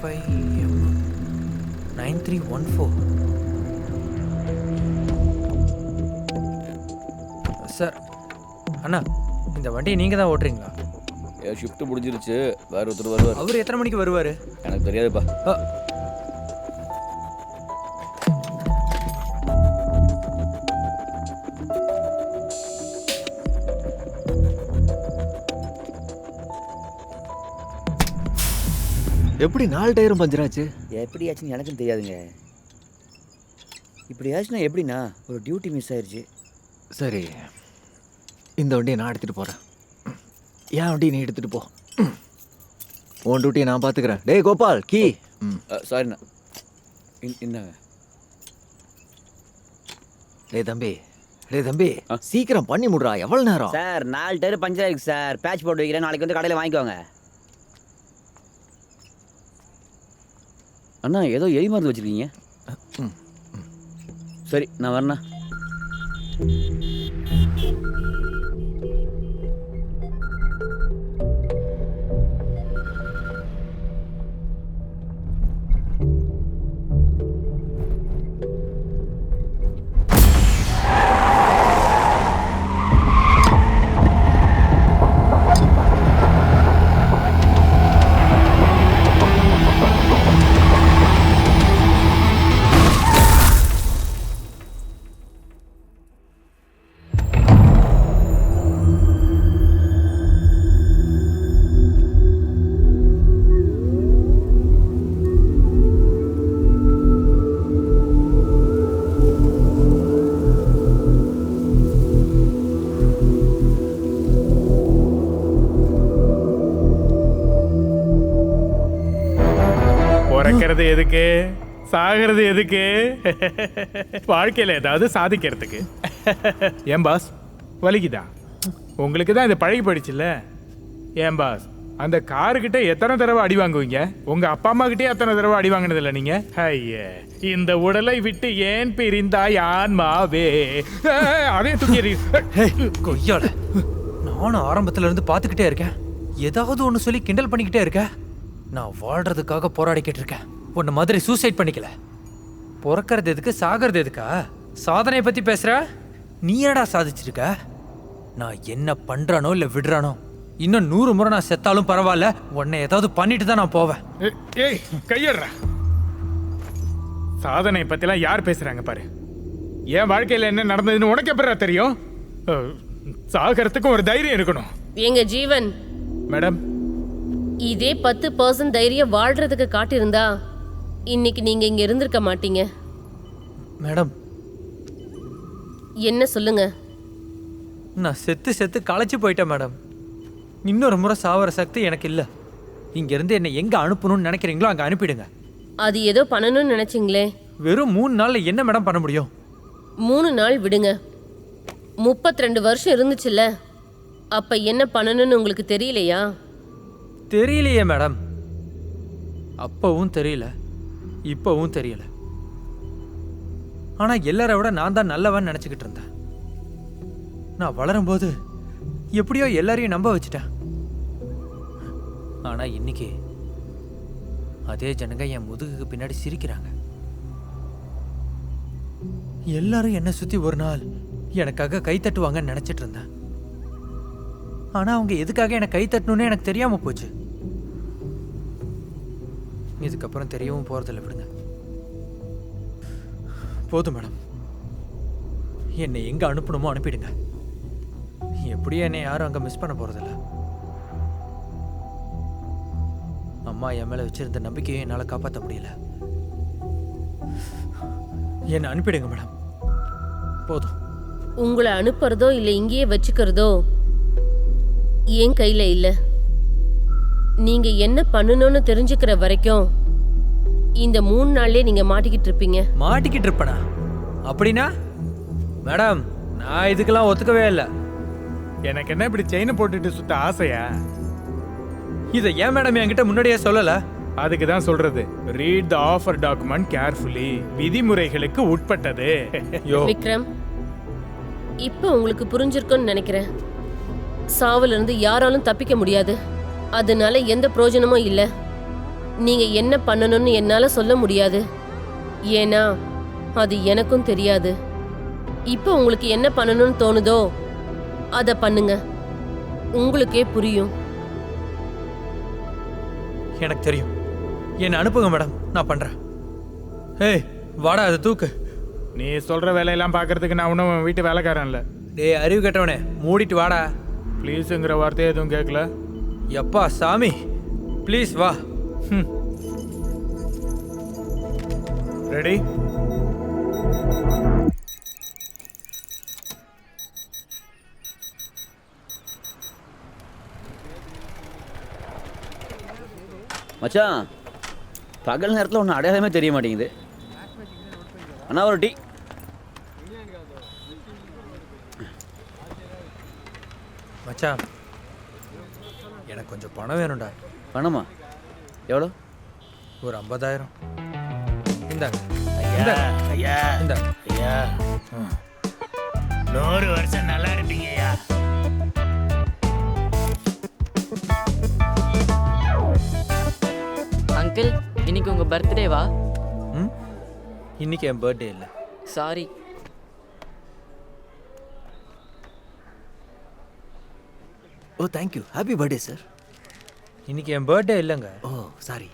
Five nine three one four. Sir அண்ணா இந்த வண்டியை நீங்கள் தான் ஓட்டுறீங்களா? என் ஷிஃப்ட் முடிஞ்சிருச்சு. வேற ஒருத்தர் வருவார். அவர் எத்தனை மணிக்கு வருவார்? எனக்கு தெரியாதுப்பா. எப்படி நாலு டயரும் பஞ்சராச்சு எப்படியாச்சுன்னு எனக்கும் தெரியாதுங்க. இப்படியாச்சுன்னா எப்படிண்ணா? ஒரு டியூட்டி மிஸ் ஆயிருச்சு. சரி. இந்த வண்டியை நான் எடுத்துகிட்டு போகிறேன் என் வண்டியை நீ எடுத்துகிட்டு போ. உன் டியூட்டியை நான் பார்த்துக்கிறேன் டேய் கோபால் கீ. ம். சாரிண்ணா இந்தாங்க. டேய் தம்பி. டேய் தம்பி. சீக்கிரம் பண்ணி முடுறா. எவ்வளோ நேரம்? சார் நாலு டயர் பஞ்சர் ஆயிருக்கு சார். பேட்ச் போட்டு வைக்கிறேன். நாளைக்கு வந்து கடையில் வாங்கிக்கோங்க. அண்ணா ஏதோ எரி மருந்து வச்சிருக்கீங்க. சரி நான் வரேண்ணா பிறக்கிறது எதுக்கு? சாகிறது எதுக்கு? வாழ்க்கையில் ஏதாவது சாதிக்கிறதுக்கு. ஏன் பாஸ் வலிக்குதா? உங்களுக்கு தான் இது பழகி போயிடுச்சுல்ல? ஏன் பாஸ் அந்த காருக்கிட்ட எத்தனை தடவை அடி வாங்குவீங்க? உங்க அப்பா அம்மா கிட்டே எத்தனை தடவை அடி வாங்கினதில்ல நீங்க? ஐய இந்த உடலை விட்டு ஏன் பிரிந்தாய் ஆன்மாவே அதே தூக்கி கொய்யால. நானும் ஆரம்பத்துல இருந்து பார்த்துக்கிட்டே இருக்கேன். ஏதாவது ஒன்று சொல்லி கிண்டல் பண்ணிக்கிட்டே இருக்கேன். நான் வாழ்றதுக்காக போராடிக்கிட்டு இருக்கேன். உன்ன மாதிரி சூசைட் பண்ணிக்கல. பிறக்கறது எதுக்கு சாகிறது எதுக்கா? சாதனையை பத்தி பேசுற? நீ ஏடா சாதிச்சிருக்க? நான் என்ன பண்றானோ இல்ல விடுறானோ? இன்னும் நூறு முறை நான் செத்தாலும் பரவாயில்ல. உன்னை ஏதாவது பண்ணிட்டு தான் நான் போவேன். ஏய், கையடுறா. சாதனை பத்திலாம் யார் பேசுறாங்க பாரு. என் வாழ்க்கையில என்ன நடந்ததுன்னு உனக்கு எப்படிடா தெரியும்? சாகறதுக்கும் ஒரு தைரியம் இருக்கணும். எங்க ஜீவன். மேடம் இதே பத்து பர்சன்ட் தைரியம் வாழ்றதுக்கு காட்டியிருந்தா இன்னைக்கு நீங்க இங்க இருந்திருக்க மாட்டீங்க. மேடம். என்ன சொல்லுங்க? நான் செத்து செத்து களைச்சு போயிட்டேன் மேடம். இன்னொரு முறை சாவர சக்தி எனக்கு இல்லை. இங்கேருந்து என்னை எங்கே அனுப்பணும்னு நினைக்கிறீங்களோ அங்கே அனுப்பிடுங்க. அது ஏதோ பண்ணணும்னு நினைச்சீங்களே. வெறும் மூணு நாளில் என்ன மேடம் பண்ண முடியும்? மூணு நாள் விடுங்க. முப்பத்தி ரெண்டு வருஷம் இருந்துச்சுல்ல. அப்ப என்ன பண்ணணும்னு உங்களுக்கு தெரியலையா? தெரியலையே மேடம். அப்பவும் தெரியல இப்பவும் தெரியல. ஆனால் எல்லாரை விட நான் தான் நல்லவன் நினச்சிக்கிட்டு இருந்தேன். நான் வளரும்போது எப்படியோ எல்லாரையும் நம்ப வச்சுட்டேன். ஆனால் இன்னைக்கு அதே ஜனங்க என் முதுகுக்கு பின்னாடி சிரிக்கிறாங்க. எல்லாரும் என்னை சுற்றி ஒரு நாள் எனக்காக கை தட்டுவாங்கன்னு நினச்சிட்டு இருந்தேன். ஆனா அவங்க எதுக்காக எனக்கு கை தட்டணும்னு எனக்கு தெரியாம போச்சு. இதுக்கப்புறம் தெரியவும் போறதில்ல விடுங்க. போதும் மேடம். என்னை எங்க அனுப்பணுமோ அனுப்பிடுங்க. எப்படியும் என்னை யாரும் அங்க மிஸ் பண்ண போறதில்ல. அம்மா என் மேல வச்சிருந்த நம்பிக்கையை என்னால காப்பாற்ற முடியல. என்னை அனுப்பிடுங்க மேடம். போதும். உங்களை அனுப்புறதோ இல்லை இங்கேயே வச்சுக்கிறதோ என் கையில இல்ல. நீங்க என்ன பண்ணணும்னு தெரிஞ்சுக்கிற வரைக்கும் இந்த மூணு நாள்லயே நீங்க மாட்டிக்கிட்டு இருப்பீங்க. மாட்டிக்கிட்டு இருப்பனா? அப்படின்னா? மேடம் நான் இதுக்கெல்லாம் ஒத்துக்கவே இல்லை. எனக்கு என்ன இப்படி செயினை போட்டுட்டு சுத்த ஆசையா? இதை ஏன் மேடம் என்கிட்ட முன்னாடியே சொல்லல? அதுக்கு தான் சொல்றது. Read the offer document carefully விதிமுறைகளுக்கு உட்பட்டது. யோ. விக்ரம் இப்போ உங்களுக்கு புரிஞ்சிருக்கும்னு நினைக்கிறேன். சாவுல இருந்து யாராலும் தப்பிக்க முடியாது. அதனால எந்த பிரயோஜனமும் இல்ல. நீங்க என்ன பண்ணணும்னு என்னால சொல்ல முடியாது. ஏன்னா அது எனக்கும் தெரியாது. இப்போ உங்களுக்கு என்ன பண்ணணும்னு தோணுதோ அதை பண்ணுங்க. உங்களுக்கே புரியும். எனக்கு தெரியும். என்னை அனுப்புங்க மேடம். நான் பண்றேன். ஏய் வாடா அது தூக்கு. நீ சொல்ற வேலையெல்லாம் பார்க்கறதுக்கு நான் ஒன்றும் வீட்டு வேலைக்காரன் இல்லை டேய் அறிவு கெட்டவனே. மூடிட்டு வாடா. ப்ளீஸுங்கிற வார்த்தையே எதுவும் கேட்கல. எப்பா சாமி? ப்ளீஸ் வா. ரெடி? மச்சான் பகல் நேரத்தில் ஒன்றும் அடையாளமே தெரிய மாட்டேங்குது. அண்ணா ஒரு டீ. மச்சான். எனக்கு கொஞ்சம் பணம் வேணும்டா. பணமா? எவ்வளோ? ஒரு ஐம்பதாயிரம். இந்தாங்க ஐயா ஐயா. இந்தாங்க ஐயா. நூறு வருஷம் நல்லா இருப்பீங்க ஐயா. அங்கிள் இன்னைக்கு உங்க பர்த்டேவா? ம்? இன்னைக்கு என் பர்த்டே இல்லை. Sorry oh thank you happy birthday sir இன்னைக்கு என் பர்த்டே இல்லைங்க. ஓ சாரி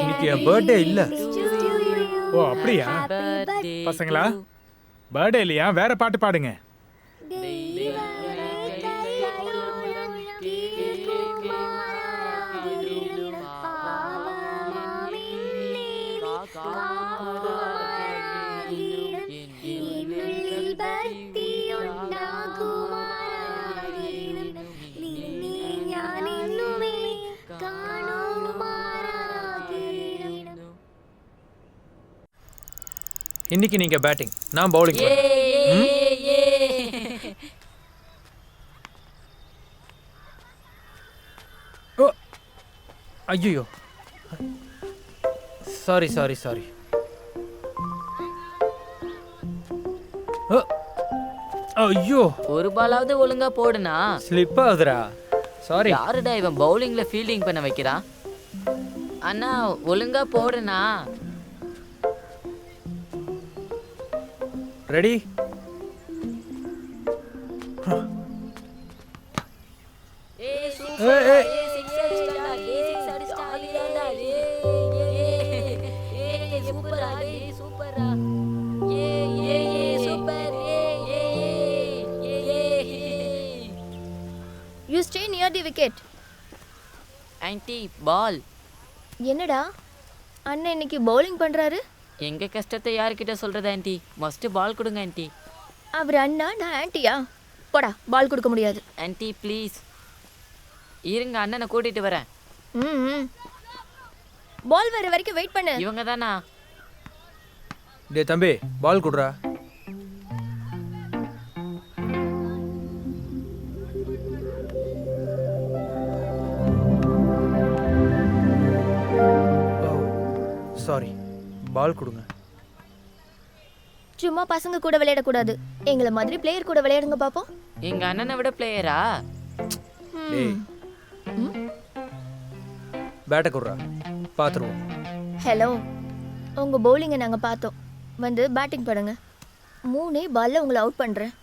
இன்னைக்கு என் பர்த்டே இல்லை. ஓ அப்படியா? பர்த்டே பசங்களா? பர்த்டே இல்லையா? வேற பாட்டு பாடுங்க. இன்னைக்கு நீங்க பேட்டிங் நான் பவுலிங் ஓ ஐயோ சாரி சாரி சாரி ஐயோ. ஒரு பாலாவது ஒழுங்கா போடுனா. ஸ்லிப் ஆகுதுடா. சாரி யாருடா இவன் பவுலிங்ல ஃபீல்டிங் பண்ண வைக்கிறான் அண்ணா ஒழுங்கா போடுனா. ரெடி பால் என்னடா? அண்ணன் இன்னைக்கு பவுலிங் பண்றாரு? எங்க கஷ்டத்தை யார்கிட்ட சொல்றது ஆன்ட்டி மஸ்ட் பால் கொடுங்க ஆன்ட்டி அவர் அண்ணா நான் ஆன்ட்டியா போடா பால் கொடுக்க முடியாது. ஆன்ட்டி ப்ளீஸ் இருங்க அண்ணனை கூட்டிட்டு வரேன். ம் ம். பால் வர வரைக்கும் வெயிட் பண்ணு. இவங்க தானா டே தம்பி பால் குடுறா. சாரி பால் கொடுங்க. சும்மா பசங்க கூட விளையாடக்கூடாது. எங்களை மாதிரி பிளேயர் கூட விளையாடுங்க பாப்போம். எங்க அண்ணனை விட பிளேயரா டேய் பேட்டை குடுறா. பார்த்துருவோம் ஹலோ உங்க பவுலிங்கை நாங்க பார்த்தோம். வந்து பேட்டிங் பண்ணுங்க மூணே பால்ல உங்களை அவுட் பண்றேன்.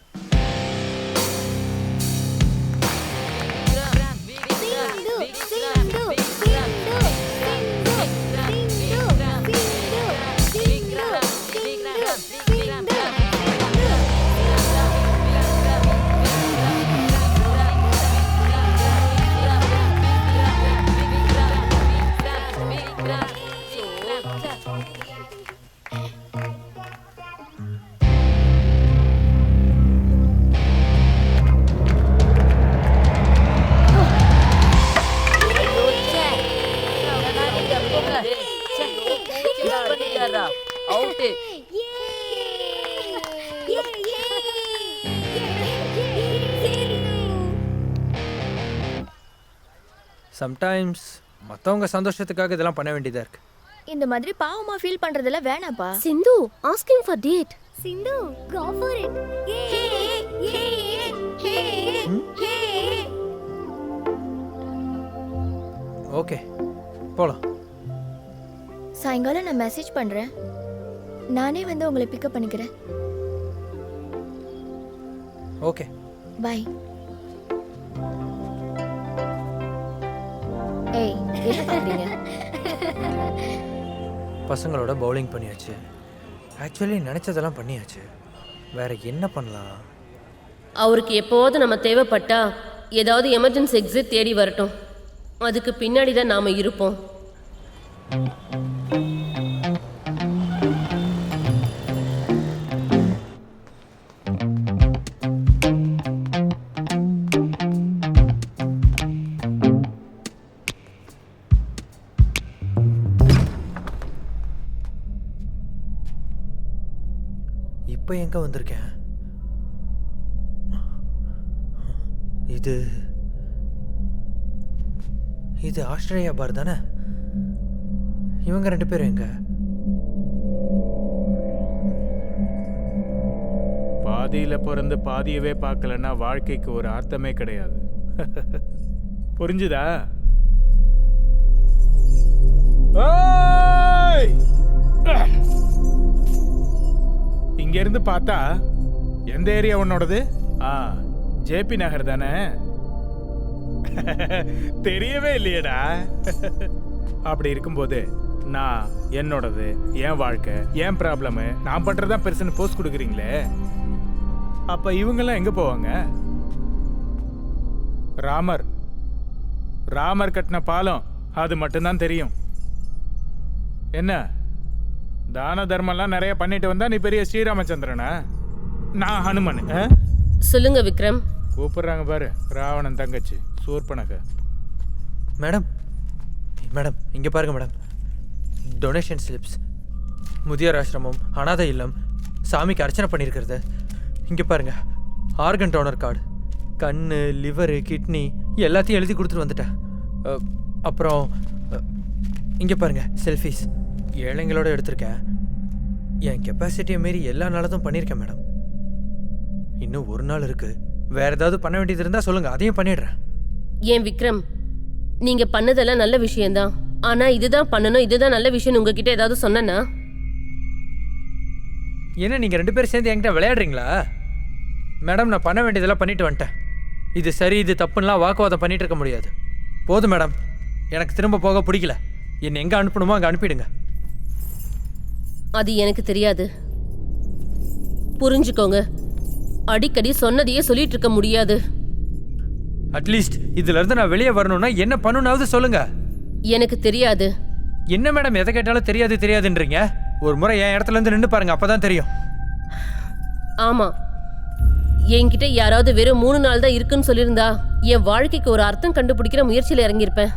சம்டைம்ஸ் மற்றவங்க சந்தோஷத்துக்காக இதெல்லாம் பண்ண வேண்டியதாக இருக்கு. இந்த மாதிரி பாவமா ஃபீல் பண்றதெல்லாம் வேணாப்பா. Sindhu asking for date Sindhu go for it okay போகலாம் சாயங்காலம் நான் மெசேஜ் பண்றேன். நானே வந்து உங்களை பிக்கப் பண்ணிக்கிறேன். ஓகே பை என்ன பசங்களோட பவுலிங் பண்ணியாச்சு. ஆக்சுவலி நினச்சதெல்லாம் பண்ணியாச்சு. வேற என்ன பண்ணலாம்? அவருக்கு எப்போவாவது நம்ம தேவைப்பட்டா ஏதாவது எமர்ஜென்சி எக்ஸிட் தேடி வரட்டும். அதுக்கு பின்னாடி தான் நாம இருப்போம். இது இது ஆஸ்திரேலியா பார் தானே? இவங்க ரெண்டு பேரும் எங்க? பாதியில் பிறந்து பாதியவே பார்க்கலன்னா வாழ்க்கைக்கு ஒரு அர்த்தமே கிடையாது. புரிஞ்சுதா? ஓய்! இங்க இருந்து பார்த்தா எந்த ஏரியா உன்னோடது? ஆ. ஜேபி நகர் தானே? தெரியவே இல்லையேடா. அப்படி இருக்கும்போது நான் என்னோடது என் வாழ்க்கை என் ப்ராப்ளமு நான் பண்ணுறதா பெருசுன்னு போஸ்ட் கொடுக்குறீங்களே? அப்போ இவங்கெல்லாம் எங்கே போவாங்க? ராமர். ராமர் கட்டின பாலம் அது மட்டும்தான் தெரியும். என்ன? தான தர்மம்லாம் நிறைய பண்ணிட்டு வந்தா நீ பெரிய ஸ்ரீராமச்சந்திரனா? நான் ஹனுமன். சொல்லுங்க விக்ரம். கூப்பிடுறாங்க பாரு. ராவணன் தங்கச்சி சூர்பனக. மேடம் மேடம் இங்கே பாருங்க மேடம். டொனேஷன் ஸ்லிப்ஸ் முதியோர் ஆசிரமம் அனாதை இல்லம் சாமிக்கு அர்ச்சனை பண்ணியிருக்கிறது இங்கே பாருங்க ஆர்கன் டோனர் கார்டு கண் லிவரு கிட்னி எல்லாத்தையும் எழுதி கொடுத்துட்டு வந்துட்டேன். அப்புறம் இங்கே பாருங்க செல்ஃபீஸ் ஏழைங்களோட எடுத்திருக்கேன். என் கெப்பாசிட்டியை மீறி எல்லா நாளதும் பண்ணியிருக்கேன் மேடம். இன்னும் ஒரு நாள் இருக்குது வேற ஏதாவது பண்ண வேண்டியது இருந்தால் சொல்லுங்க. அதையும் பண்ணிடுறேன். ஏன் விக்ரம்? நீங்க பண்ணதெல்லாம் நல்ல விஷயம்தான். ஆனா இதுதான் பண்ணணும் இதுதான் நல்ல விஷயம் உங்ககிட்ட ஏதாவது சொன்னனா என்ன நீங்கள் ரெண்டு பேரும் சேர்ந்து என்கிட்ட விளையாடுறீங்களா? மேடம் நான் பண்ண வேண்டியதெல்லாம் பண்ணிட்டு வந்துட்டேன். இது சரி இது தப்புன்னெலாம் வாக்குவாதம் பண்ணிட்டு இருக்க முடியாது. போதும் மேடம். எனக்கு திரும்ப போக பிடிக்கல. என்னை எங்கே அனுப்பணுமோ அங்கே அனுப்பிடுங்க. அது எனக்கு தெரியாது. புரிஞ்சுக்கோங்க. அடிக்கடி சொன்னதையே சொல்லிட்டு இருக்க முடியாது அட்லீஸ்ட் இதுலேருந்து நான் வெளியே வரணும்னா என்ன பண்ணணும்னாவது சொல்லுங்க. எனக்கு தெரியாது. என்ன மேடம் எதை கேட்டாலும் தெரியாது தெரியாதுன்றீங்க? ஒரு முறை என் இடத்துல இருந்து நின்று பாருங்க அப்பதான் தெரியும். ஆமா. என்கிட்ட யாராவது வெறும் மூணு நாள் தான் இருக்குன்னு சொல்லியிருந்தா என் வாழ்க்கைக்கு ஒரு அர்த்தம் கண்டுபிடிக்கிற முயற்சியில் இறங்கியிருப்பேன்.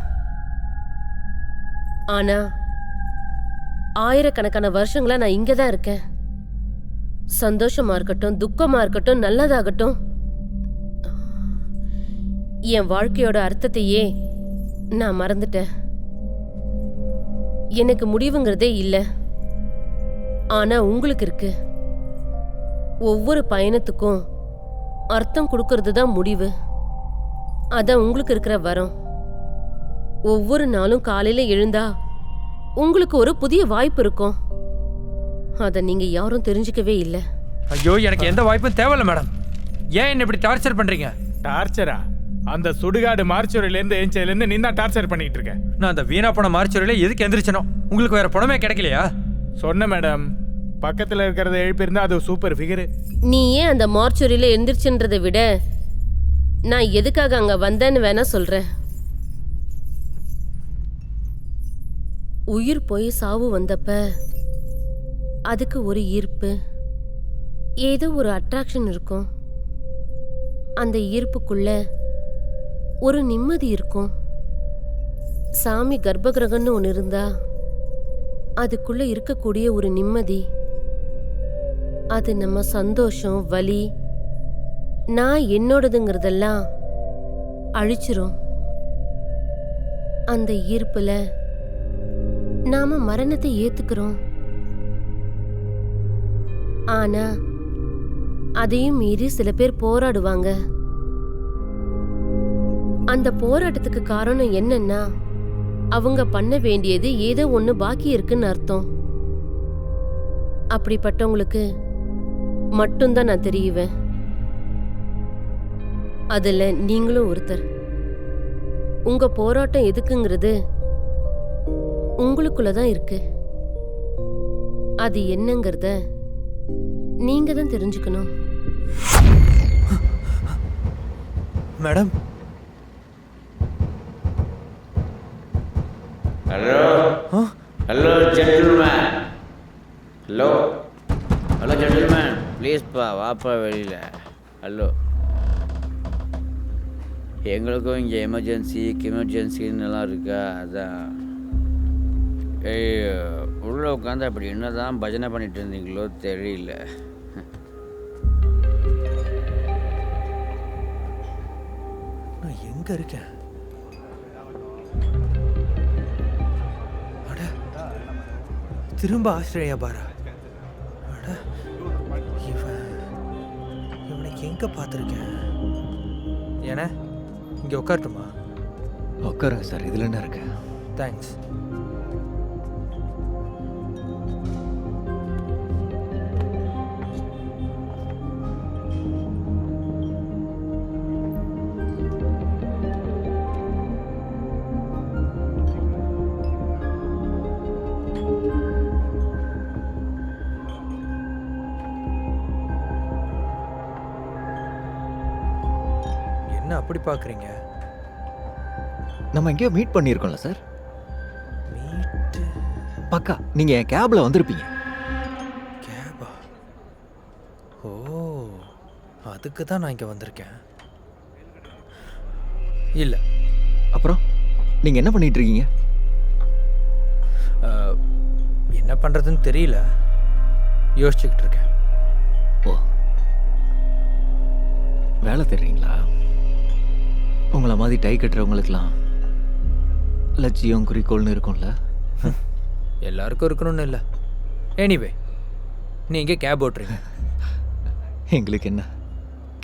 ஆனா ஆயிரக்கணக்கான வருஷங்களா நான் இங்கே தான் இருக்கேன். சந்தோஷமா இருக்கட்டும் துக்கமா இருக்கட்டும் நல்லதாகட்டும். என் வாழ்க்கையோட அர்த்தத்தையே நான் மறந்துட்டேன். எனக்கு முடிவுங்கிறதே இல்லை. ஆனா உங்களுக்கு இருக்கு. ஒவ்வொரு பயணத்துக்கும் அர்த்தம் கொடுக்கறது தான் முடிவு. அதான் உங்களுக்கு இருக்கிற வரம். ஒவ்வொரு நாளும் காலையில எழுந்தா உங்களுக்கு ஒரு புதிய வாய்ப்பு இருக்கும். அதை நீங்க யாரும் தெரிஞ்சுக்கவே இல்லை. ஐயோ எனக்கு எந்த வாய்ப்பும் தேவையில்ல மேடம். ஏன் என்ன இப்படி டார்ச்சர் பண்றீங்க? டார்ச்சரா அந்த சுடுகாடு மார்ச்சுரியிலேருந்து ஏஞ்சதுலேருந்து நீ தான் டார்ச்சர் பண்ணிட்டு இருக்க. நான் அந்த வீணா போன மார்ச்சுரியில எதுக்கு எந்திரிச்சனோ? உங்களுக்கு வேற பணமே கிடைக்கலையா? சொன்ன மேடம். பக்கத்தில் இருக்கிறத எழுப்பியிருந்தா அது சூப்பர் ஃபிகரு நீ ஏன் அந்த மார்ச்சுரியில எந்திரிச்சுன்றதை விட நான் எதுக்காக அங்க வந்தேன்னு வேணா சொல்றேன் உயிர் போய் சாவு வந்தப்ப அதுக்கு ஒரு ஈர்ப்பு. ஏதோ ஒரு அட்ராக்ஷன் இருக்கும். அந்த ஈர்ப்புக்குள்ள ஒரு நிம்மதி இருக்கும். சாமி கர்ப்பகிரகம்னு ஒன்று இருந்தா அதுக்குள்ள இருக்கக்கூடிய ஒரு நிம்மதி. அது நம்ம சந்தோஷம் வலி நான் என்னோடதுங்கிறதெல்லாம் அழிச்சிரும். அந்த ஈர்ப்பில் நாம மரணத்தை ஏற்றுக்கிறோம் ஆனா அதையும் மீறி சில பேர் போராடுவாங்க. அந்த போராட்டத்துக்கு காரணம் என்னன்னா அவங்க பண்ண வேண்டியது ஏதோ ஒண்ணு பாக்கி இருக்குன்னு அர்த்தம். அப்படிப்பட்டவங்களுக்கு மட்டும்தான் நான் தெரியுவேன். அதுல நீங்களும் ஒருத்தர். உங்க போராட்டம் எதுக்குங்கிறது உங்களுக்குள்ள தான் இருக்கு. அது என்னங்கிறத நீங்க தான் தெரிஞ்சுக்கணும். Madam? Hello? Hello gentleman hello? Hello gentleman ப்ளீஸ்ப்பா வாப்பா வெளியில். ஹலோ? எங்களுக்கும் இங்கே எமர்ஜென்சி எமர்ஜென்சின்னு எல்லாம் இருக்கா? அதான். ஏய் உள்ளே உட்காந்து அப்படி என்ன தான் பஜனை பண்ணிட்டு இருந்தீங்களோ தெரியல. நான் எங்க இருக்கேன்? அட திரும்ப ஆஸ்திரேலியா பாரா. அட இவன் இவனை எங்க பார்த்துருக்கேன்? ஏன்னா இங்க உட்காரட்டுமா? உட்காருங்க சார் இதில் என்ன இருக்கு? தேங்க்ஸ் அப்படி பார்க்குறீங்க? நம்ம எங்கேயோ மீட் பண்ணியிருக்கோம்ல சார் மீட்டு பக்கா நீங்கள் என் கேபில் வந்திருப்பீங்க. கேபா ஓ அதுக்கு தான் நான் இங்கே வந்திருக்கேன். இல்லை. அப்புறம் நீங்கள் என்ன பண்ணிட்டு இருக்கீங்க? என்ன பண்ணுறதுன்னு தெரியல. யோசிச்சுக்கிட்டு இருக்கேன். ஓ. வேலை தெரியுங்களா உங்களை மாதிரி டை கட்டுறவங்களுக்கெல்லாம் லட்சியம் குறிக்கோள்னு இருக்கும்ல? எல்லாருக்கும் இருக்கணும்னு இல்லை. எனிவே நீங்கள் கேப் ஓட்டுறீங்க. எங்களுக்கு என்ன?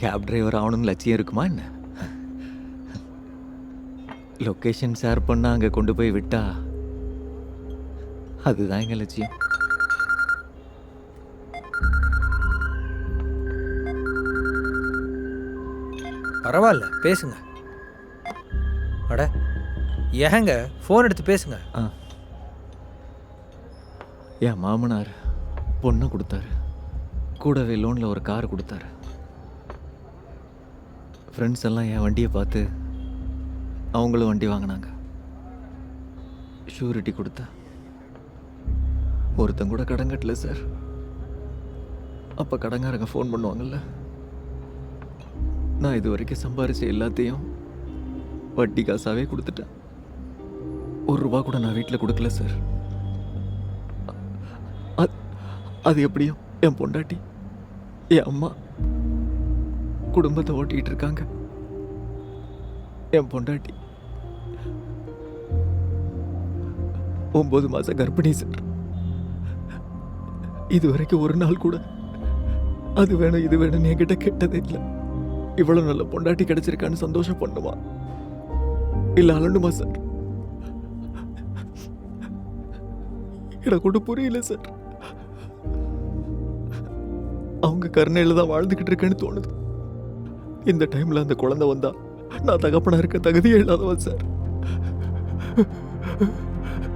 கேப் டிரைவர் ஆகணும்னு லட்சியம் இருக்குமா என்ன? லொக்கேஷன் ஷேர் பண்ண அங்கே கொண்டு போய் விட்டா அதுதான் எங்கள் லட்சியம் பரவாயில்ல பேசுங்க. அட ஏங்க ஃபோன் எடுத்து பேசுங்க. ஆ. என் மாமனார் பொண்ணு கொடுத்தாரு. கூடவே லோனில் ஒரு கார் கொடுத்தாரு. ஃப்ரெண்ட்ஸ் எல்லாம் என் வண்டியை பார்த்து அவங்களும் வண்டி வாங்கினாங்க. ஷூரிட்டி கொடுத்தா ஒருத்தன் கூட கடன் கட்டல சார் அப்போ கடங்காரங்க ஃபோன் பண்ணுவாங்கல்ல. நான் இது வரைக்கும் சம்பாரித்த எல்லாத்தையும் வட்டி காசாகவே கொடுத்துட்டேன். ஒரு ரூபா கூட நான் வீட்டில் கொடுக்கல சார் அது எப்படியும் என் பொண்டாட்டி என் அம்மா குடும்பத்தை ஓட்டிகிட்டு இருக்காங்க. என் பொண்டாட்டி. ஒம்பது மாதம் கர்ப்பிணி சார் இது வரைக்கும் ஒரு நாள் கூட அது வேணும் இது வேணும்னு என்கிட்ட கேட்டதே இல்லை. இவ்வளோ நல்ல பொண்டாட்டி கிடச்சிருக்கான்னு சந்தோஷம் பண்ணுமா இல்லை அழணுமா சார். எனக்கு ஒன்றும் புரியல சார். அவங்க கருணையில் தான் வாழ்ந்துக்கிட்டு இருக்கேன்னு தோணுது. இந்த டைமில் அந்த குழந்தை வந்தா நான் தகப்பனா இருக்க தகுதியே இல்லாதவன் சார்.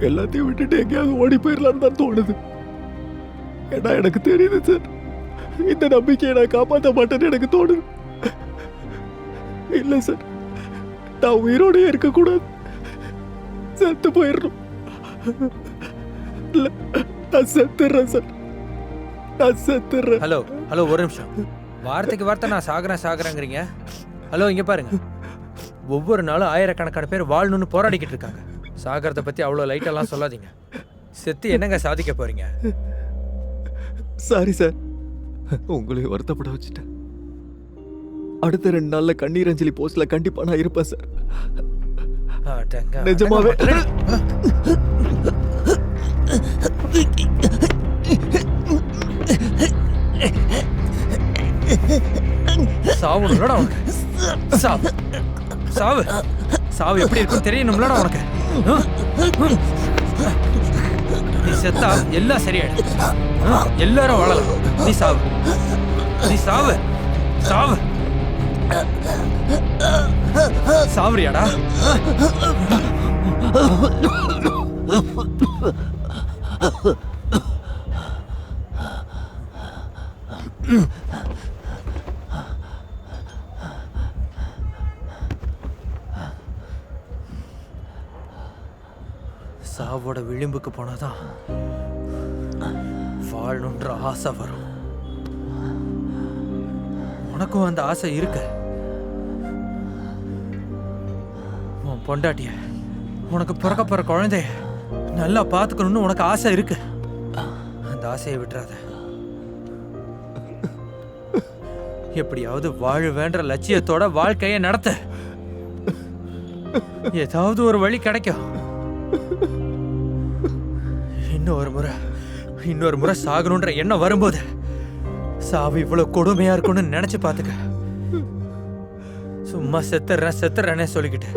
எல்லாத்தையும் விட்டுட்டு எங்கேயாவது ஓடி போயிடலான்னு தான் தோணுது. ஏன்னா எனக்கு தெரியுது சார். இந்த நம்பிக்கையை நான் காப்பாற்ற மாட்டேன்னு எனக்கு தோணுது. இல்லை சார். நான் உயிரோடயே இருக்கக்கூடாது. செத்து போயிடணும். நான் செத்துடுறேன் சார். நான் செத்துடுறேன் ஹலோ ஹலோ ஒரு நிமிஷம். வார்த்தைக்கு வார்த்தை நான் சாகுறேன் சாகுறேங்கிறீங்க. ஹலோ இங்கே பாருங்க. ஒவ்வொரு நாளும் ஆயிரக்கணக்கான பேர் வாழணும்னு போராடிக்கிட்டு இருக்காங்க. சாகிறத பற்றி அவ்வளோ லைட்டெல்லாம் சொல்லாதீங்க. செத்து என்னங்க சாதிக்க போறீங்க? சாரி சார் உங்களையும் வருத்தப்பட வச்சுட்டேன். அடுத்த ரெண்டு நாள்ல கண்ணீர் அஞ்சலி போஸ்ட்ல கண்டிப்பா நான் இருப்பேன் சார் நிஜமாவே. சாவுணும்லடா உனக்கு. சாவு. சாவு. சாவு எப்படி இருக்கும் தெரியணும்லடா உனக்கு. நீ செத்தா எல்லாம் சரியாயிடும்? எல்லாரும் வாழலாம். நீ சாவு. நீ சாவு. சாவு. சாவரியாடா சாவோட விளிம்புக்கு போனாதான் வாழணுன்ற ஆசை வரும். உனக்கும் அந்த ஆசை இருக்கு. பொண்டாட்டிய. உனக்கு பிறக்க போற குழந்தைய நல்லா பார்த்துக்கணும்னு உனக்கு ஆசை இருக்கு. அந்த ஆசையை விட்டுறாத. எப்படியாவது வாழுவேன்ற லட்சியத்தோட வாழ்க்கையை நடத்து. ஏதாவது ஒரு வழி கிடைக்கும். இன்னொரு முறை இன்னொரு முறை சாகணுன்ற எண்ணம் வரும்போது சாவு இவ்வளவு கொடுமையா இருக்கும்னு நினைச்சு பாத்துக்க. சும்மா செத்துறேன் செத்துறேன்னே சொல்லிக்கிட்டு.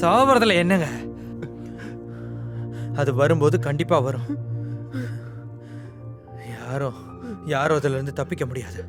சாவறதுல என்னங்க? அது வரும்போது கண்டிப்பா வரும். யாரும் யாரும் அதுல இருந்து தப்பிக்க முடியாது.